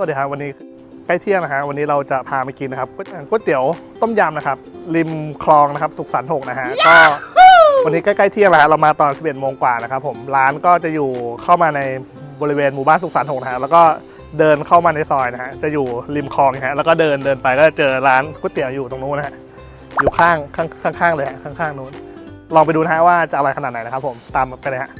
วัสดีครับวันนี้ใกล้เที่ยงนะฮะวันนี้เราจะพามากินนะครับก๋วยก๋วยเตี๋ยวต้มยำนะครับ ริมคลองนะครับสุขสันต์หกนะฮะก็วันนี้ใกล้ๆเที่ยงแล้วฮะเรามาตอน 11โมงกว่านะครับผมร้านก็จะอยู่เข้ามาในบริเวณหมู่บ้านสุขสันต์หกนะฮะแล้วก็เดินเข้ามาในซอยนะฮะจะอยู่ริมคลองนะฮะแล้วก็เดินเดินไปก็จะเจอร้านก๋วยเตี๋ยวอยู่ตรงนู้นนะฮะอยู่ข้างข้างข้างๆเลยฮะข้างๆนู้นลองไปดูนะฮะว่าจะอร่อยขนาดไหนนะครับผมตามไปเลยฮะ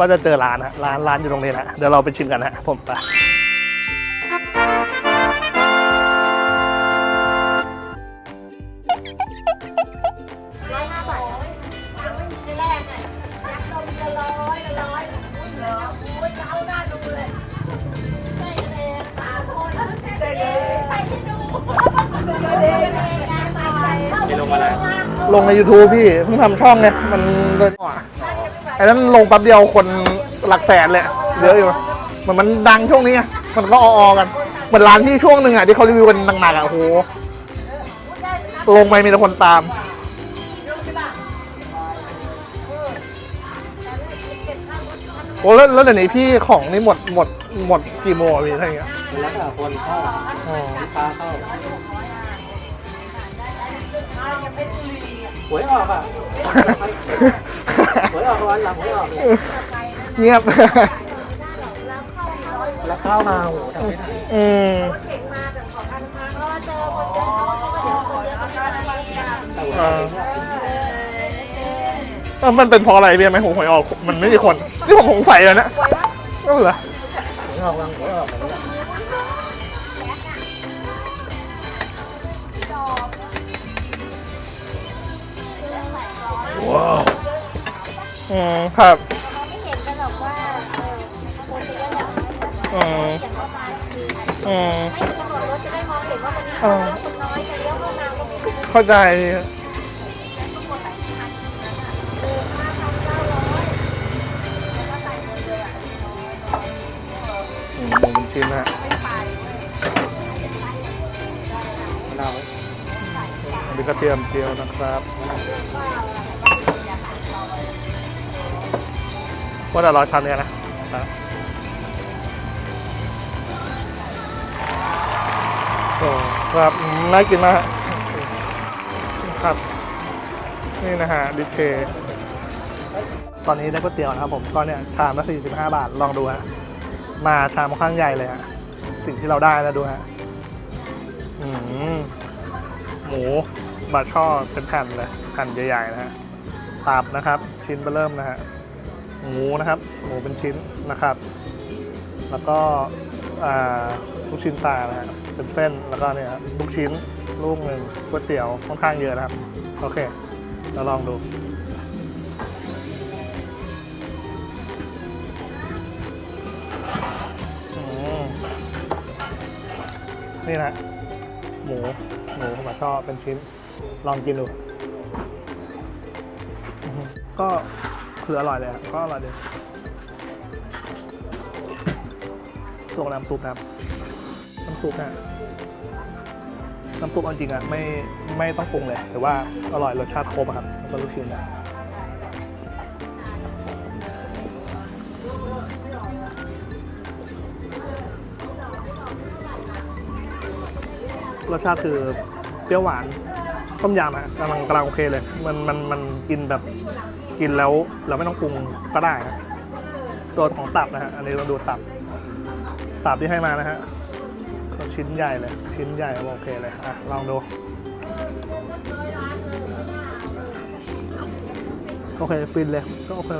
ก็จะเจอร้านฮะร้านร้านอยู่ตรงนี้นะเดี๋ยวเราไปชิมกันนะฮะผมไปร้อยห้าบาทยังไม่แรกเนี่ยยักษ์นมละร้อยละร้อยเหรอโอ้ยจะเอาหน้าดูเลยเด็กสามคนเด็กใครที่ดูเด็กๆมีลงมาแล้วลงใน YouTube พี่เพิ่งทำช่องไงมันเลยไอ้นั้นลงแป๊บเดียวคนหลักแสนเลยเยอะอยู่เหมือนมันดังช่วงนี้ไงมันก็ออๆกันเหมือนร้านที่ช่วงหนึ่งอะที่เขารีวิวกันหนักๆอะโอ้โหลงไปมีแต่คนตามโอ้แล้วแล้วเดี๋ยวนี้พี่ของนี่หมดหมดหมดกี่โมงอะพี่อะไรเงี้ยแล้วแต่คนเข้าอ๋อลูกค้าเข้าหวยออกอะ หวยออกวันหลังหวยออกเนี่ยเงียบ แล้วเข้ามาโอ้โหทำไม่ทันอืมแต่เอว่าอเออมันเป็นเพราะอะไรพี่ไหมผมหวยออก มันไม่มีคน นี่ผมสงสัยเลยนะก็เหรอหวยออกวันหวยออกแบบนี้ว้าว อืมครับไม่เห็นกันหรอกว่าเออคนที่แล้วอืมอย่างเขามาคืออืมให้ตำรวจรถจะได้มองเห็นว่าคนนี้คนแล้วคนน้อยจะเลี้ยวเข้ามาก็ไม่รู้เข้าใจอืมหมูเป็นชิ้นนะฮะเราอันนี้กระเทียมเจียวนะครับ ว่า แต่ร้อยชั้นเนี่ยนะครับโอ้ครับน่ากินมากครับ นี่นะฮะดิเทตอนนี้ได้ก๋วยเตี๋ยวนะครับผมก็เนี่ยชามละ45 บาทลองดูฮะมาชามข้างใหญ่เลยฮะสิ่งที่เราได้นะดูฮะอืมหมูบาช่อเป็นแผ่นเลยแผ่นใหญ่ๆนะฮะตับนะครับ ชิ้นเบอร์เริ่มนะฮะ หมูนะครับ หมูเป็นชิ้นนะครับ แล้วก็ลูกชิ้นปลานะฮะเป็นเส้นแล้วก็เนี่ยครับลูกชิ้นลูกหนึ่งก๋วยเตี๋ยวค่อนข้างเยอะนะครับ โอเคเราลองดูนี่นะหมูหมูผมชอบเป็นชิ้นลองกินดู ก็ คืออร่อยเลยก็อร่อยเดีลงน้ำซุปนะครับ น้ำซุปนะน้ำซุปเอาจริงอะไม่ไม่ต้องปรุงเลยแต่ว่าอร่อยรสชาติครบครับแล้วก็ลูกชิ้นนะรสชาติคือเปรี้ยวหวาน ต้มยำอะกำลังกำลังโอเคเลย มันมันมันกินแบบกินแล้วเราไม่ต้องปรุงก็ได้ครับตัวของตับนะฮะอันนี้เราดูตับ ตับที่ให้มานะฮะก็ชิ้นใหญ่เลย ชิ้นใหญ่โอเคเลยอะลองดูโอเคฟินเลยก็โอเค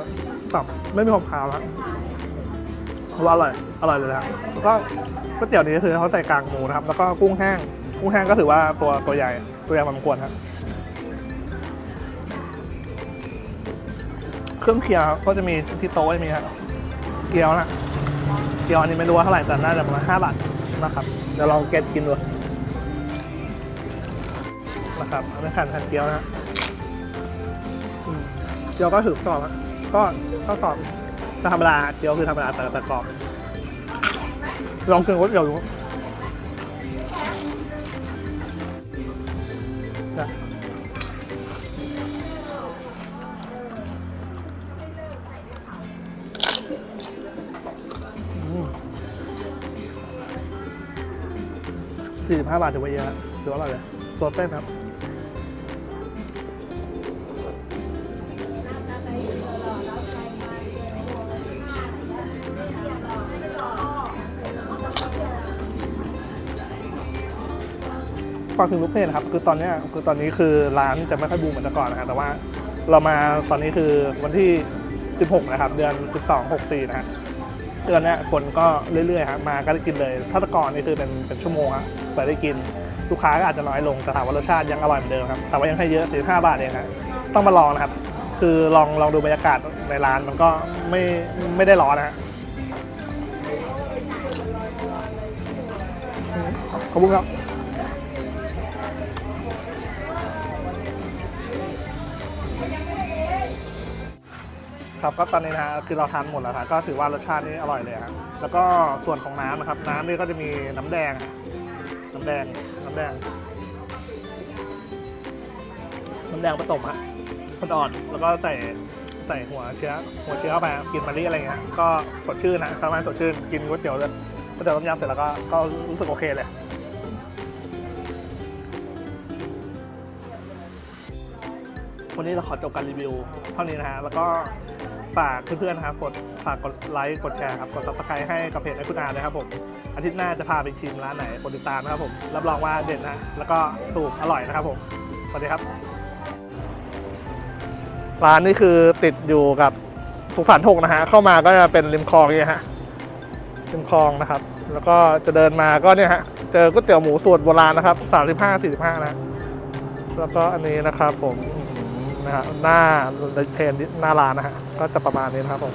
ตับไม่มีความคาวแล้วว่าอร่อยอร่อยเลยนะครับแล้วก็ก๋วยเตี๋ยวนี้ก็คือเขาใส่กลากหมูนะครับ แล้วก็กุ้งแห้ง กุ้งแห้งก็ถือว่าตัวตัวใหญ่ ตัวใหญ่พอสมควรครับเครื่องเคียงก็จะมีที่โต๊ะมีครับเกี๊ยวนะเกี๊ยวอันนี้ไม่รู้ว่าเท่าไหร่แต่น่าจะประมาณห้าบาทนะครับเดี๋ยวลองเก็ตกินดูนะครับอันนี้ขันขันเกี๊ยวนะเกี๊ยวก็ถือกรอบนะก็ก็กรอบธรรมดาเกี๊ยวคือธรรมดาแต่แต่กรอบลองกินก๋วยเตี๋ยวดูะสี่สิบห้าบาทถือว่าเยอะถือว่าอร่อยเลยตัวเส้นครับ ฝากถึงลูกเพจนะครับคือตอนนี้คือตอนนี้คือร้านจะไม่ค่อยบูมเหมือนแต่ก่อนนะฮะแต่ว่าเรามาตอนนี้คือวันที่ 16 นะครับ เดือน 12 64 นะฮะเดือนนี้คนก็เรื่อยๆครับมาก็ได้กินเลยถ้าแต่ก่อนนี่คือเป็นเป็นชั่วโมงครับเปิดได้กินลูกค้าก็อาจจะน้อยลงแต่ถามว่ารสชาติยังอร่อยเหมือนเดิมครับแต่ว่ายังให้เยอะ45บาทเองครับต้องมาลองนะครับ คือลองลองดูบรรยากาศในร้านมันก็ไม่ไม่ได้ร้อนนะฮะขอบคุณครับ ครับก็ตอนนี้นะฮะคือเราทานหมดแล้วครับก็ถือว่ารสชาตินี่อร่อยเลยครับแล้วก็ส่วนของน้ำนะครับ น้ำนี่ก็จะมีน้ำแดง น้ำแดงน้ำแดงน้ำแดงผสมฮะคนอ่อนแล้วก็ใส่ใส่หัวเชื้อ หัวเชื้อเข้าไปกินมะลิอะไรเงี้ยก็สดชื่นนะทำให้สดชื่นกินก๋วยเตี๋ยวเลยก๋วยเตี๋ยวต้มยำเสร็จแล้วก็ก็รู้สึกโอเคเลยวันนี้เราขอจบการรีวิวเท่านี้นะฮะแล้วก็ ฝากเพื่อนๆนะครับกดฝากกดไลค์กดแชร์ครับกด subscribe ให้กับเพจไอคุณอาด้วยครับผมอาทิตย์หน้าจะพาไปชิมร้านไหนกดติดตามนะครับผมรับรองว่าเด็ดนะแล้วก็ถูกอร่อยนะครับผมสวัสดีครับร้านนี้คือติดอยู่กับสุสานทกนะฮะเข้ามาก็จะเป็นริมคลองนี่ฮะริมคลองนะครับ แล้วก็จะเดินมาก็เนี่ยฮะเจอก๋วยเตี๋ยวหมูสูตรโบราณนะครับ35 45นะแล้วก็อันนี้นะครับผม นะฮะหน้าเพนหน้าร้านนะฮะก็จะประมาณนี้นะครับผม